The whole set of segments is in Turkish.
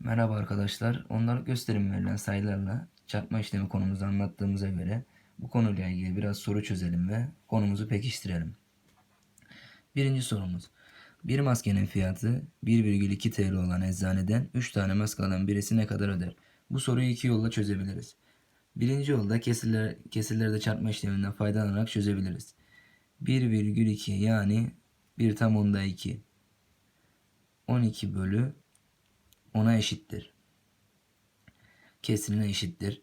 Merhaba arkadaşlar. Ondalık gösterim verilen sayılarla çarpma işlemi konumuzu anlattığımıza göre bu konuyla ilgili biraz soru çözelim ve konumuzu pekiştirelim. Birinci sorumuz. Bir maskenin fiyatı 1,2 TL olan eczaneden 3 tane maske alan birisi ne kadar öder? Bu soruyu iki yolla çözebiliriz. Birinci yolda kesirler, kesirlerde çarpma işleminden faydalanarak çözebiliriz. 1,2 yani 1 tam onda 2. 12 bölü 10'a eşittir. Kesrine eşittir.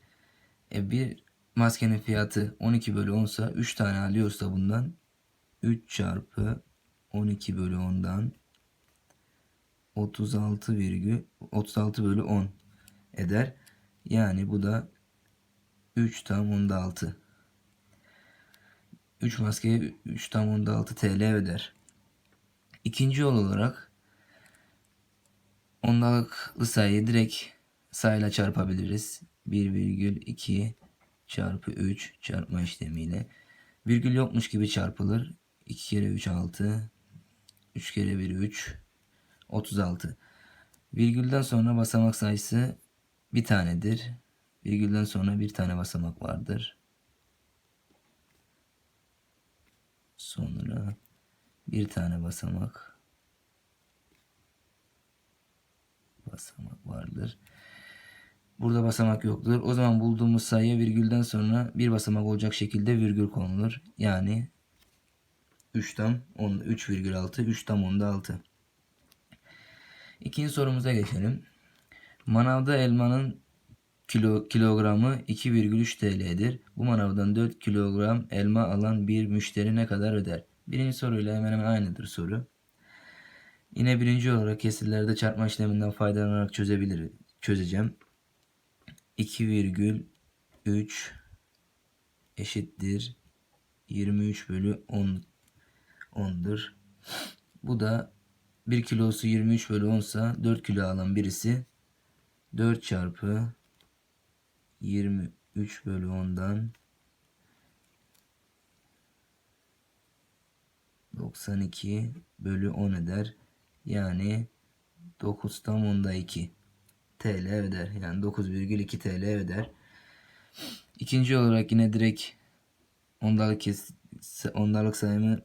E bir maskenin fiyatı 12 bölü 10 ise 3 tane alıyorsa bundan 3 çarpı 12 bölü 10'dan 36 virgül 36 bölü 10 eder. Yani bu da 3 tam onda 6. 3 maskeye 3 tam onda 6 TL öder. İkinci yol olarak ondalıklı sayıyı direkt sayıyla çarpabiliriz. 1,2 çarpı 3 çarpma işlemiyle. Virgül yokmuş gibi çarpılır. 2 kere 3 6. 3 kere 1 3. 36. Virgülden sonra basamak sayısı bir tanedir. Virgülden sonra bir tane basamak vardır. Sonra bir tane basamak basamak vardır. Burada basamak yoktur. O zaman bulduğumuz sayıya virgülden sonra bir basamak olacak şekilde virgül konulur. Yani 3 tam 10, 3,6 3 tam onda 6. İkinci sorumuza geçelim. Manavda elmanın kilo, kilogramı 2,3 TL'dir. Bu manavdan 4 kilogram elma alan bir müşteri ne kadar öder? Birinci soruyla hemen hemen aynıdır soru. Yine birinci olarak kesirlerde çarpma işleminden faydalanarak çözebilir, çözeceğim. 2,3 eşittir 23 bölü 10 10'dur. Bu da 1 kilosu 23 bölü 10 ise 4 kilo alan birisi 4 çarpı 23 bölü 10'dan 92 bölü 10 eder. Yani 9 tam onda 2 TL öder. Yani 9,2 TL öder. İkinci olarak yine direkt ondalık kes, ondalık sayımı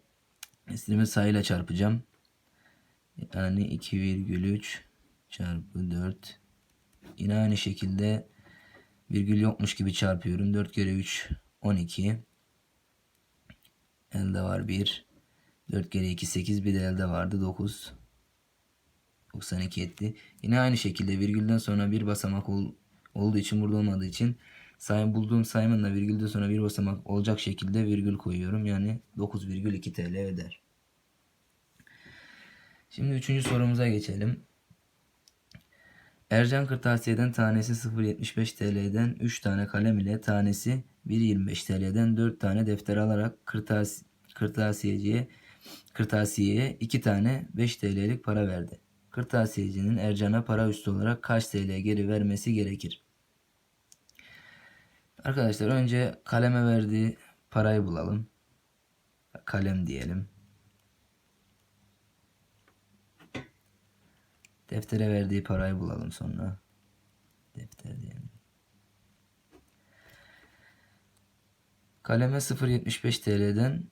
istediğimi sayıyla çarpacağım. Yani 2,3 çarpı 4 yine aynı şekilde virgül yokmuş gibi çarpıyorum. 4 kere 3 12 elde var 1 4 kere 2 8 bir de elde vardı 9 92 etti. Yine aynı şekilde virgülden sonra bir basamak ol, olduğu için burada olmadığı için sayı bulduğum sayımın da virgülden sonra bir basamak olacak şekilde virgül koyuyorum. Yani 9,2 TL eder. Şimdi üçüncü sorumuza geçelim. Ercan Kırtasiye'den tanesi 0.75 TL'den 3 tane kalem ile tanesi 1.25 TL'den 4 tane defter alarak kırtas kırtasiyeciye kırtasiyeye 2 tane 5 TL'lik para verdi. Kırtasiyecinin Ercan'a para üstü olarak kaç TL geri vermesi gerekir? Arkadaşlar önce kaleme verdiği parayı bulalım. Kalem diyelim. Deftere verdiği parayı bulalım sonra. Defter diyelim. Kaleme 0.75 TL'den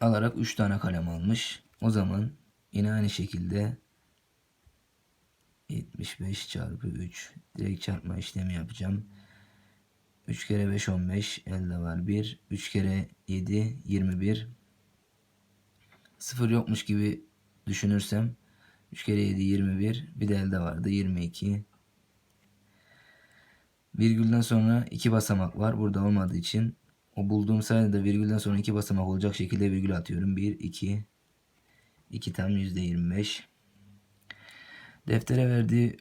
alarak 3 tane kalem almış. O zaman yine aynı şekilde 75 çarpı 3 direkt çarpma işlemi yapacağım. 3 kere 5 15 elde var 1 3 kere 7 21 0 yokmuş gibi düşünürsem 3 kere 7 21 bir. De elde vardı 22 virgülden sonra iki basamak var. Burada olmadığı için o bulduğum sayıda virgülden sonra iki basamak olacak şekilde virgül atıyorum. 1 2 2 tam %25 deftere verdiği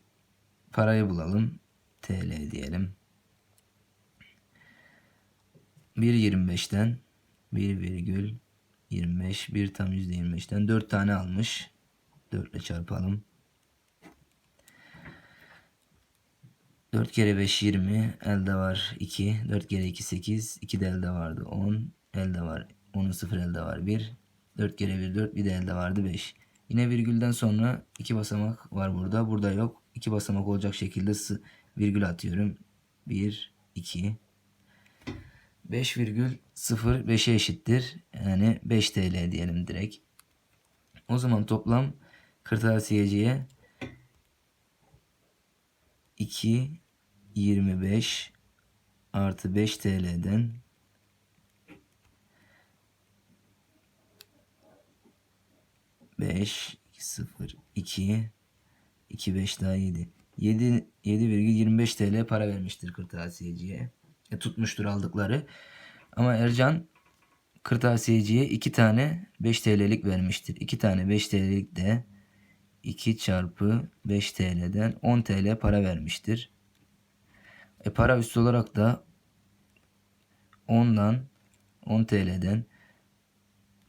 parayı bulalım TL diyelim 1.25'ten 1,25 1 tam %25'ten 4 tane almış 4 ile çarpalım. 4 kere 5 20. Elde var 2. 4 kere 2 8. 2 de elde vardı 10. Elde var 10'un 0 elde var 1. 4 kere 1 4. Bir de elde vardı 5. Yine virgülden sonra iki basamak var burada. Burada yok. İki basamak olacak şekilde virgül atıyorum. 1, 2. 5,0 5'e eşittir. Yani 5 TL diyelim direkt. O zaman toplam kırtasiyeciye 2 25 artı 5 TL'den Beş, sıfır, iki, iki, beş daha yedi. Yedi, yedi virgül yirmi beş TL para vermiştir kırtasiyeciye. E, tutmuştur aldıkları. Ama Ercan kırtasiyeciye iki tane 5 TL'lik vermiştir. İki tane 5 TL'lik de 2 çarpı 5 TL'den 10 TL para vermiştir. E para üstü olarak da 10'dan 10 TL'den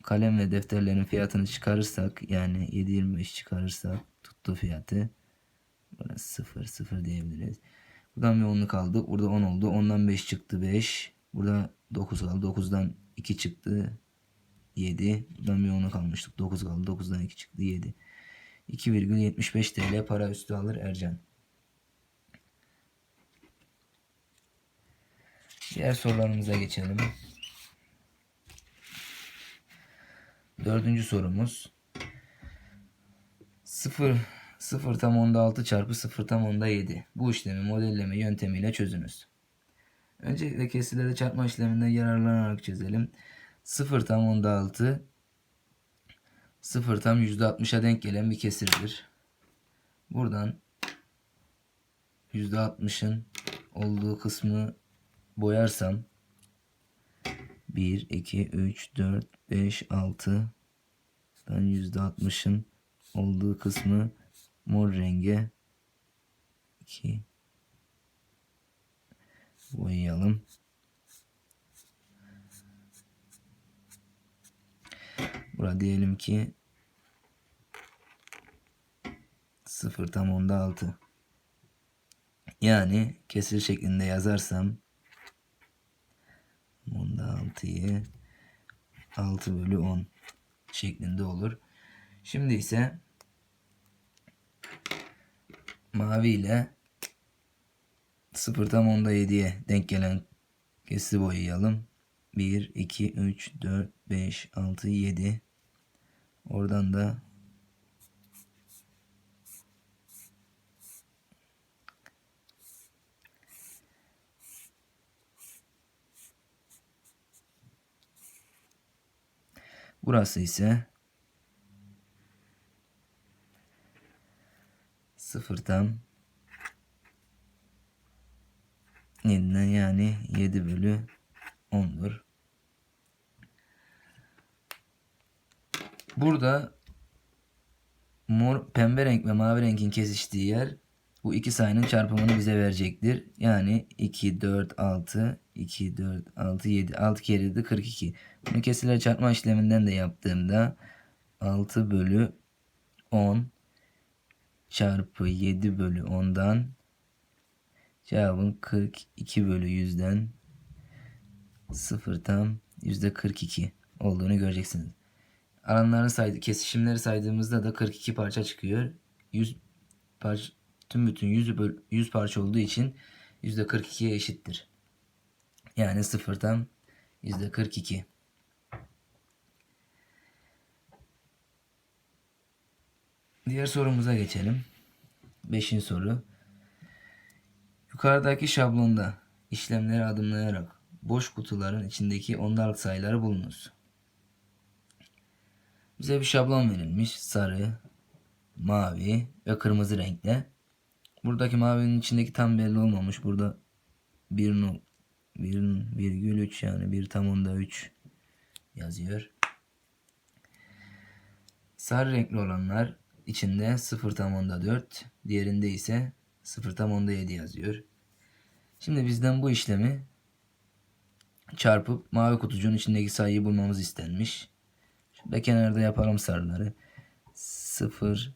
kalem ve defterlerin fiyatını çıkarırsak yani 7.25 çıkarırsak tuttu fiyatı. Burası 0 0 diyebiliriz. Buradan bir 10'luk kaldı. Burada 10 oldu. 10'dan 5 çıktı 5. Burada 9 kaldı. 9'dan 2 çıktı 7. Buradan bir 10'luk kalmıştık. 9 kaldı. 9'dan 2 çıktı 7. 2,75 TL para üstü alır Ercan. Diğer sorularımıza geçelim. Dördüncü sorumuz. 0 0 tam onda 6 çarpı 0 tam onda 7. Bu işlemi modelleme yöntemiyle çözünüz. Öncelikle kesirleri çarpma işleminden yararlanarak çözelim. 0 tam onda 6 0 tam %60'a denk gelen bir kesirdir. Buradan %60'ın olduğu kısmı boyarsam 1, 2, 3, 4, 5, 6 dan %60'ın olduğu kısmı mor renge 2 boyayalım. Burada diyelim ki 0 tam onda 6. Yani kesir şeklinde yazarsam 6'yı 6 bölü 10 şeklinde olur. Şimdi ise mavi ile 0 tam onda 7'ye denk gelen kesri boyayalım. 1, 2, 3, 4, 5, 6, 7. Oradan da Burası ise sıfır tam 7'den yani 7 bölü 10'dur. Burada mor, pembe renk ve mavi renkin kesiştiği yer bu iki sayının çarpımını bize verecektir. Yani 2, 4, 6, 2, 4, 6, 7. 6 kere 7 42. Bunu kesirler çarpma işleminden de yaptığımda 6 bölü 10 çarpı 7 bölü 10'dan cevabın 42 bölü 100'den 0 tam %42 olduğunu göreceksiniz. Alanları saydı, kesişimleri saydığımızda da 42 parça çıkıyor. 100 parça tüm bütün 100, böl, 100 parça olduğu için %42'ye eşittir. Yani 0 tam %42. Diğer sorumuza geçelim. Beşinci soru. Yukarıdaki şablonda işlemleri adımlayarak boş kutuların içindeki ondalık sayıları bulunuz. Bize bir şablon verilmiş. Sarı, mavi ve kırmızı renkte. Buradaki mavinin içindeki tam belli olmamış. Burada 1 no, 1,3 yani 1 tam onda 3 yazıyor. Sarı renkli olanlar içinde 0 tam onda 4, diğerinde ise 0 tam onda 7 yazıyor. Şimdi bizden bu işlemi çarpıp mavi kutucuğun içindeki sayıyı bulmamız istenmiş. Şurada kenarda yapalım sarıları. 0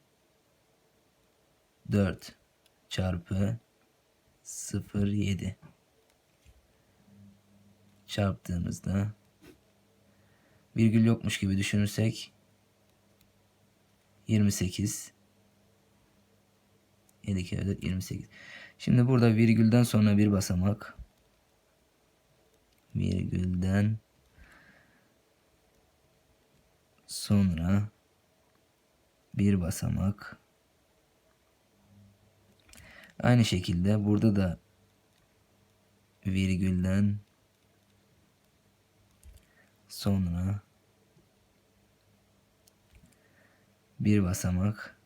4 çarpı 0 7 çarptığımızda virgül yokmuş gibi düşünürsek 28. 7 kere 4 28. Şimdi burada virgülden sonra bir basamak. Virgülden sonra bir basamak. Aynı şekilde burada da virgülden sonra bir basamak.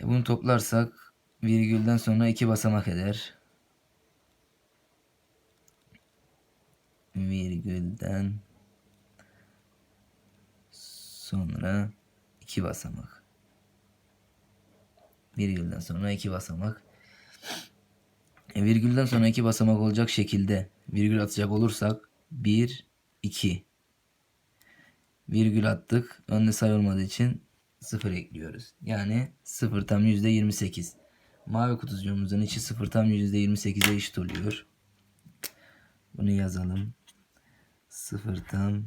E bunu toplarsak virgülden sonra iki basamak eder. Virgülden sonra iki basamak. Virgülden sonra iki basamak. E, virgülden sonra iki basamak olacak şekilde virgül atacak olursak 1 2 virgül attık. Önde sayı olmadığı için 0 ekliyoruz. Yani 0 tam %28. Mavi kutucuğumuzun içi 0 tam %28'e eşit oluyor. Bunu yazalım. 0 tam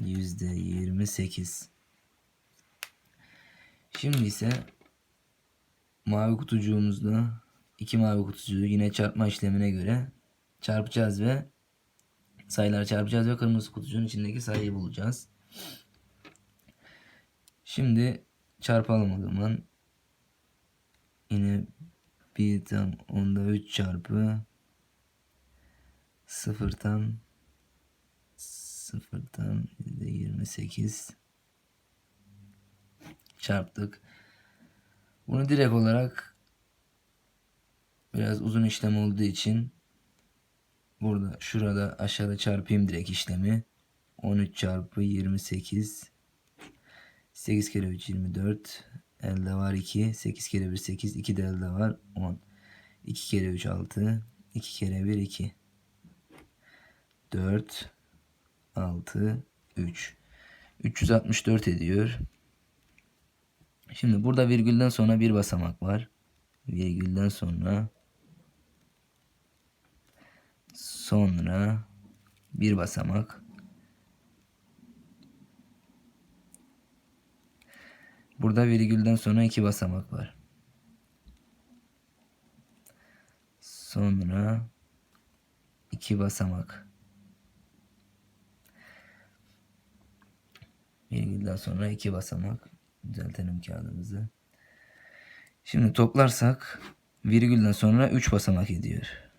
%28. Şimdi ise mavi kutucuğumuzda iki mavi kutucuğu yine çarpma işlemine göre çarpacağız ve sayıları çarpacağız ve kırmızı kutucuğun içindeki sayıyı bulacağız. Şimdi çarpalım o zaman. Yine 1 tam onda 3 çarpı 0 tam 0 tam %28 çarptık. Bunu direkt olarak biraz uzun işlem olduğu için burada şurada aşağıda çarpayım direkt işlemi. 13 çarpı 28 8 kere 3 24 elde var 2 8 kere 1 8 2 de elde var 10 2 kere 3 6 2 kere 1 2 4 6 3 364 ediyor. Şimdi burada virgülden sonra bir basamak var. Virgülden sonra sonra bir basamak. Burada virgülden sonra iki basamak var. Sonra iki basamak. Virgülden sonra iki basamak. Düzeltelim kağıdımızı. Şimdi toplarsak virgülden sonra 3 basamak ediyor.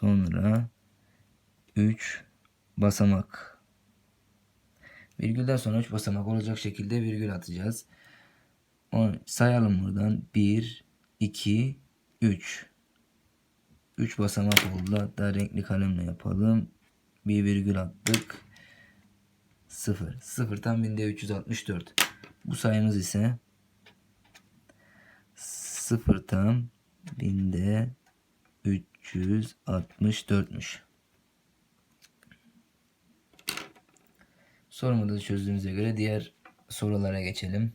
Sonra 3 basamak. Virgülden sonra 3 basamak olacak şekilde virgül atacağız. Onu sayalım buradan. 1, 2, 3. 3 basamak oldu. Hatta renkli kalemle yapalım. Bir virgül attık. 0. 0 tam 1364. Bu sayımız ise 0 tam 1364'müş. Sorumuzu çözdüğümüze göre diğer sorulara geçelim.